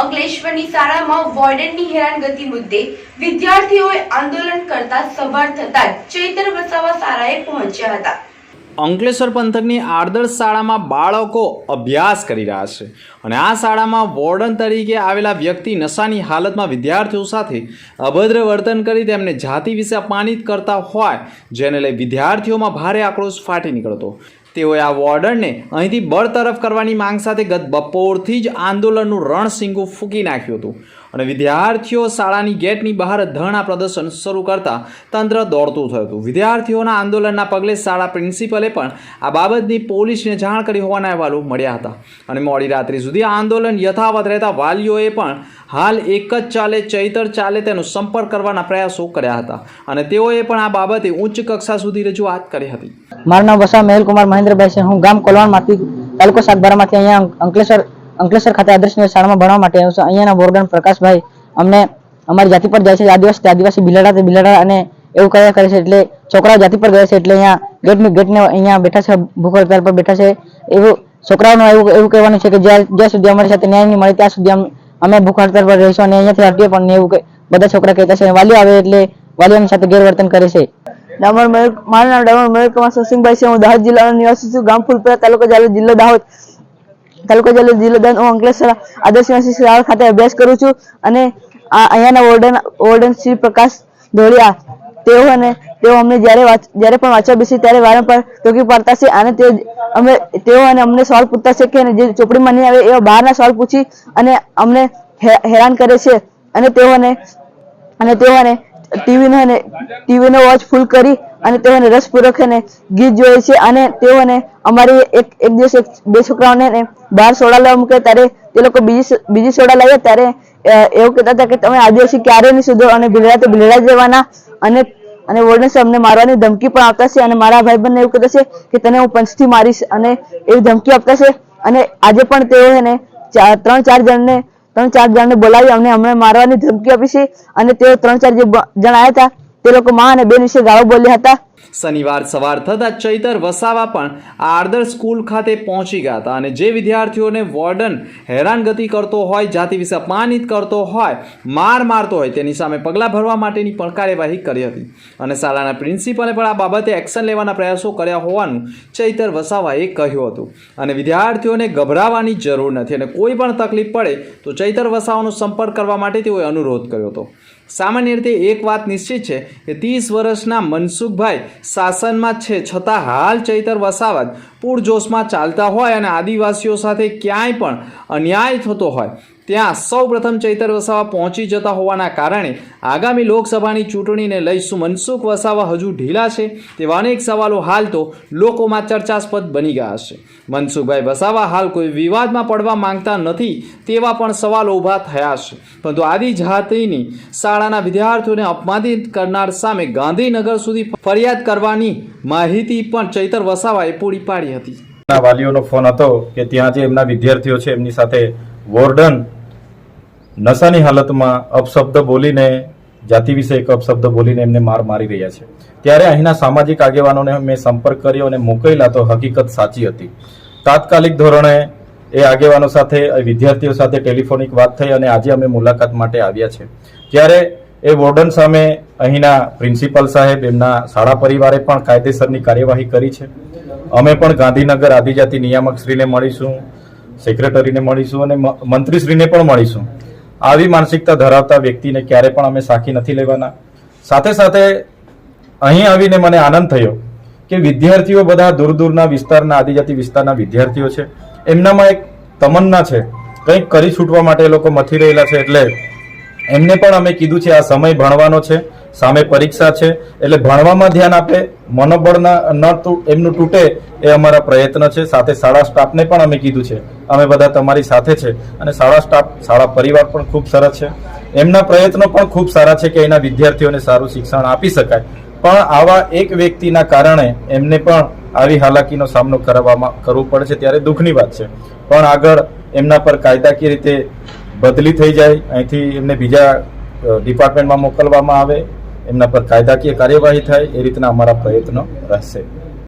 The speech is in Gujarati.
અંકલેશ્વરની શાળામાં વોર્ડનની હેરાનગતિ મુદ્દે વિદ્યાર્થીઓએ આંદોલન કરતા સવાર થતા ચૈતર વસાવા શાળાએ પહોંચ્યા હતા. અંકલેશ્વર પંથકની આદર્શ શાળામાં બાળકો અભ્યાસ કરી રહ્યા છે અને આ શાળામાં વોર્ડન તરીકે આવેલા વ્યક્તિ નશાની હાલતમાં વિદ્યાર્થીઓ સાથે અભદ્ર વર્તન કરી તેમને જાતિ વિશે અપમાનિત કરતા હોય, જેને લઈ વિદ્યાર્થીઓમાં ભારે આક્રોશ ફાટી નીકળતો. તેઓએ આ વોર્ડરને અહીંથી બરતરફ કરવાની માંગ સાથે ગત બપોરથી જ આંદોલનનું રણસિંગું ફૂંકી નાખ્યું હતું. અને વિદ્યાર્થીઓ શાળાની ગેટની બહાર ધરણા પ્રદર્શન શરૂ કરતા તંત્ર દોડતું થયું હતું. વિદ્યાર્થીઓના આંદોલનના પગલે શાળા પ્રિન્સિપલે પણ આ બાબતની પોલીસને જાણ કરી હોવાના અહેવાલો મળ્યા હતા. અને મોડી રાત્રિ સુધી આ આંદોલન યથાવત રહેતા વાલીઓએ પણ હાલ એક જ ચાલે, ચૈતર ચાલે તેનો સંપર્ક કરવાના પ્રયાસો કર્યા હતા. અને તેઓએ પણ આ બાબતે ઉચ્ચ કક્ષા સુધી રજૂઆત કરી હતી. મારું નામ વસા મહેલકુમાર મહેન્દ્રભાઈ છે. હું ગામ કોલવાણમાંથી તાલુકો સાગબારામાંથી અહીંયા અંકલેશ્વર અંકલેશ્વર ખાતે આદર્શ શાળામાં ભણવા માટે આવ્યો છું. અહીંયાના વોર્ડન પ્રકાશભાઈ અમને અમારી જાતિ પર જાય છે. આદિવાસી આદિવાસી બિલાડા, તે બિલાડા અને એવું કર્યા કરે છે. એટલે છોકરાઓ જાતિ પર ગયા છે. એટલે અહીંયા ગેટની, ગેટને અહીંયા બેઠા છે ભૂખ હડતાલ પર બેઠા છે. એવું છોકરાઓનું એવું એવું કહેવાનું છે કે જ્યાં જ્યાં સુધી અમારી સાથે ન્યાય નહીં મળે, ત્યાં સુધી અમ- ભૂખ હડતાલ પર રહીશું અને અહીંયાથી હટીએ પણ એવું બધા છોકરા કહેતા છે. વાલી આવે એટલે વાલીઓની સાથે ગેરવર્તન કરે છે. ડામર મયુર, મારું નામ ડામર મયુર કુમાર સુસિંહભાઈ છે. હું દાહોદ જિલ્લાનો નિવાસી છું. ગામ ફૂલપુરા તાલુકો જાલોદ જિલ્લો દાહોદ. તાલુકો જિલ્લો દાહોદ હું અંકલેશ્વર આદર્શ શાળા ખાતે અભ્યાસ કરું છું અને અહીંયાના વોર્ડન વોર્ડન શ્રી પ્રકાશ ધોળિયા, તેઓ અને તેઓ અમને જ્યારે જ્યારે પણ વાંચવા બેસી ત્યારે વારંવાર ટોકી પાડતા છે અને તે અમે તેઓ અને અમને સવાલ પૂછતા છે કે જે ચોપડીમાં નહીં આવે એવા બહારના સવાલ પૂછી અને અમને હેરાન કરે છે. અને તેઓને અને તેઓને ટીવીનો અને ટીવીનો વોચ ફૂલ કરી અને તેઓને રસપૂર્વક એને ગીત જોઈએ છે અને તેઓને અમારી એક એક દિવસ એક, બે છોકરાઓને બહાર સોડા લેવા મૂકે ત્યારે તે લોકો બીજી બીજી સોડા લાવ્યા ત્યારે એવું કહેતા હતા કે તમે આદિવાસી ક્યારે નહીં સુધો અને ભીલડા તો ભીલડા જવાના અને અને વોર્ડન અમને મારવાની ધમકી પણ આપતા છે અને મારા ભાઈ બંને એવું કહેતા છે કે તને હું પંચથી મારીશ અને એવી ધમકી આપતા છે અને આજે પણ તેઓ એને ત્રણ ચાર જણને, ત્રણ ચાર જણને બોલાવી અમને હમણાં મારવાની ધમકી આપી છે અને તેઓ ત્રણ ચાર જે જણ આવ્યા હતા તે લોકો માં અને બેન વિશે ગાળો બોલ્યા હતા. શનિવાર સવાર થતાં ચૈતર વસાવા પણ આ આદર્શ સ્કૂલ ખાતે પહોંચી ગયા હતા અને જે વિદ્યાર્થીઓને વોર્ડન હેરાનગતિ કરતો હોય, જાતિ વિશે અપમાનિત કરતો હોય, માર મારતો હોય, તેની સામે પગલાં ભરવા માટેની પણ કાર્યવાહી કરી હતી. અને શાળાના પ્રિન્સિપલે પણ આ બાબતે એક્શન લેવાના પ્રયાસો કર્યા હોવાનું ચૈતર વસાવાએ કહ્યું હતું. અને વિદ્યાર્થીઓને ગભરાવાની જરૂર નથી અને કોઈ પણ તકલીફ પડે તો ચૈતર વસાવાનો સંપર્ક કરવા માટે તેઓએ અનુરોધ કર્યો હતો. સામાન્ય રીતે એક વાત નિશ્ચિત છે કે ત્રીસ વર્ષના મનસુખભાઈ શાસનમાં છે. છતાં હાલ ચૈતર વસાવત પૂરજોશમાં ચાલતા હોય અને આદિવાસીઓ સાથે ક્યાંય પણ અન્યાય થતો હોય ત્યાં સૌ પ્રથમ ચૈતર વસાવા પહોંચી જતા હોવાના કારણે આગામી લોકસભાની ચૂંટણીને લઈ શું મનસુખ વસાવા હજુ ઢીલા છે તેવા અનેક સવાલો હાલ તો લોકોમાં ચર્ચાસ્પદ બની ગયા છે. મનસુખભાઈ વસાવા હાલ કોઈ વિવાદમાં પડવા માંગતા નથી તેવા પણ સવાલો ઊભા થયા છે. પરંતુ આદિજાતિની શાળાના વિદ્યાર્થીઓને અપમાનિત કરનાર સામે ગાંધીનગર સુધી ફરિયાદ કરવાની માહિતી પણ ચૈતર વસાવાએ પૂરી પાડી હતી. વાલીઓનો ફોન હતો કે ત્યાં જે એમના વિદ્યાર્થીઓ છે એમની સાથે વોર્ડન નશાની હાલતમાં અપશબ્દ બોલીને, જાતિ વિશે એક અપશબ્દ બોલીને એમને માર મારી રહ્યા છે. ત્યારે અહીંના સામાજિક આગેવાનોને મેં સંપર્ક કર્યો અને મોકલેલા તો હકીકત સાચી હતી. તાત્કાલિક ધોરણે એ આગેવાનો સાથે વિદ્યાર્થીઓ સાથે ટેલિફોનિક વાત થઈ અને આજે અમે મુલાકાત માટે આવ્યા છે. ત્યારે એ વોર્ડન સામે અહીંના પ્રિન્સિપલ સાહેબ, એમના શાળા પરિવારે પણ કાયદેસરની કાર્યવાહી કરી છે. અમે પણ ગાંધીનગર આદિજાતિ નિયામક શ્રીને મળીશું, સેક્રેટરીને મળીશું અને મંત્રીશ્રીને પણ મળીશું. આવી માનસિકતા ધરાવતા વ્યક્તિને ક્યારે પણ અમે સાખી નથી લેવાના. સાથે સાથે અહીં આવીને મને આનંદ થયો કે વિદ્યાર્થીઓ બધા દૂર દૂરના વિસ્તારના, આદિજાતિ વિસ્તારના વિદ્યાર્થીઓ છે. એમનામાં એક તમન્ના છે. કંઈક કરી છૂટવા માટે એ લોકો મથી રહેલા છે એટલે એમને પણ અમે કીધું છે, આ સમય ભણવાનો છે. સામે પરીક્ષા છે. એટલે ભણવામાં ધ્યાન આપે મનોબળના ન એમનું તૂટે એ અમારા પ્રયત્ન છે. સાથે શાળા સ્ટાફને પણ અમે કીધું છે. અમે બધા તમારી સાથે છે. અને શાળા સ્ટાફ, શાળા પરિવાર પણ ખૂબ સરસ છે. એમના પ્રયત્નો પણ ખૂબ સારા છે કે એના વિદ્યાર્થીઓને સારું શિક્ષણ આપી શકાય. પણ આવા એક વ્યક્તિના કારણે એમને પણ આવી હાલાકીનો સામનો કરવામાં, કરવો પડે છે ત્યારે દુઃખની વાત છે. પણ આગળ એમના પર કાયદાકીય રીતે બદલી થઈ જાય. અહીંથી એમને બીજા ડિપાર્ટમેન્ટમાં મોકલવામાં આવે. એમના પર કાયદાકીય કાર્યવાહી થાય એ રીતના અમારા પ્રયત્નો રહેશે.